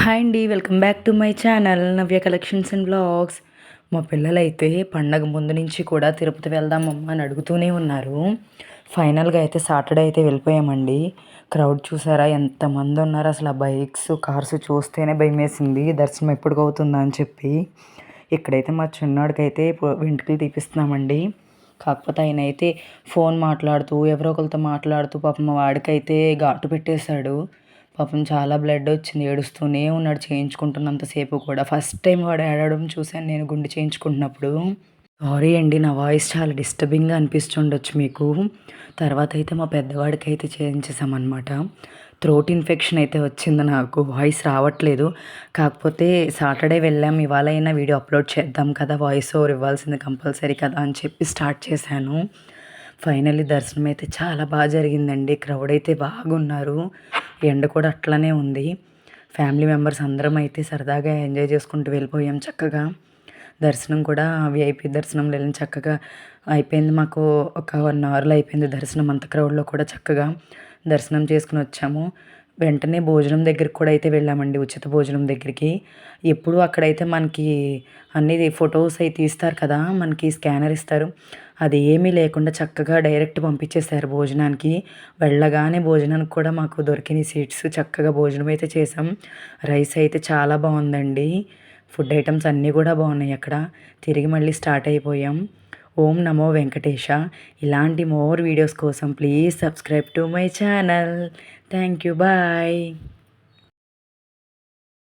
Hi అండి welcome back to my channel Navya collections and blogs. మా పిల్లలైతే పండగ ముందు నుంచి కూడా తిరుపతి వెళ్దామమ్మా అని అడుగుతూనే ఉన్నారు. ఫైనల్గా అయితే సాటర్డే అయితే వెళ్ళిపోయామండి. క్రౌడ్ చూసారా? ఎంతమంది ఉన్నారు? అసలు ఆ బైక్స్ కార్స్ చూస్తేనే భయం వేసింది దర్శనం ఎప్పటికవుతుందా అని చెప్పి. ఇక్కడైతే మా చిన్నాడికైతే వెంట్రుకలు తీపిస్తున్నామండి. కాకపోతే ఆయన అయితే ఫోన్ మాట్లాడుతూ ఎవరో ఒకరితో మాట్లాడుతూ పాపం మా వాడికైతే ఘాటు పెట్టేశాడు. పాపం చాలా బ్లడ్ వచ్చింది ఏడుస్తూనే ఉన్నాడు చేయించుకుంటున్నంతసేపు కూడా. ఫస్ట్ టైం వాడు ఏడవడం చూశాను నేను గుండె చేయించుకుంటున్నప్పుడు. సారీ అండి నా వాయిస్ చాలా డిస్టర్బింగ్గా అనిపిస్తుండొచ్చు మీకు. తర్వాత అయితే మా పెద్దవాడికి అయితే చేయించేసామన్నమాట థ్రోట్ ఇన్ఫెక్షన్ అయితే వచ్చింది నాకు. వాయిస్ రావట్లేదు. కాకపోతే సాటర్డే వెళ్ళాం ఇవాళ అయినా వీడియో అప్లోడ్ చేద్దాం కదా వాయిస్ ఓవర్ ఇవ్వాల్సింది కంపల్సరీ కదా అని చెప్పి స్టార్ట్ చేశాను. ఫైనల్లీ దర్శనం అయితే చాలా బాగా జరిగిందండి. క్రౌడ్ అయితే బాగున్నారు. ఎండ కూడా అట్లనే ఉంది. ఫ్యామిలీ మెంబర్స్ అందరం అయితే సరదాగా ఎంజాయ్ చేసుకుంటూ వెళ్ళిపోయాం చక్కగా. దర్శనం కూడా విఐపి దర్శనం వెళ్ళిన చక్కగా అయిపోయింది మాకు. ఒక వన్ అవర్లో అయిపోయింది దర్శనం అంత క్రౌడ్లో కూడా చక్కగా దర్శనం చేసుకుని వచ్చాము. వెంటనే భోజనం దగ్గరికి కూడా అయితే వెళ్ళామండి ఉచిత భోజనం దగ్గరికి. ఎప్పుడు అక్కడైతే మనకి అన్ని ఫొటోస్ అవి తీస్తారు కదా మనకి స్కానర్ ఇస్తారు. అది ఏమీ లేకుండా చక్కగా డైరెక్ట్ పంపించేశారు భోజనానికి. వెళ్ళగానే భోజనానికి కూడా మాకు దొరికిన సీట్స్ చక్కగా భోజనం అయితే చేసాం రైస్ అయితే చాలా బాగుందండి. ఫుడ్ ఐటమ్స్ అన్నీ కూడా బాగున్నాయి అక్కడ. తిరిగి మళ్ళీ స్టార్ట్ అయిపోయాం. ఓం నమో వెంకటేశ. ఇలాంటి మోర్ వీడియోస్ కోసం please subscribe to my channel. Thank you bye.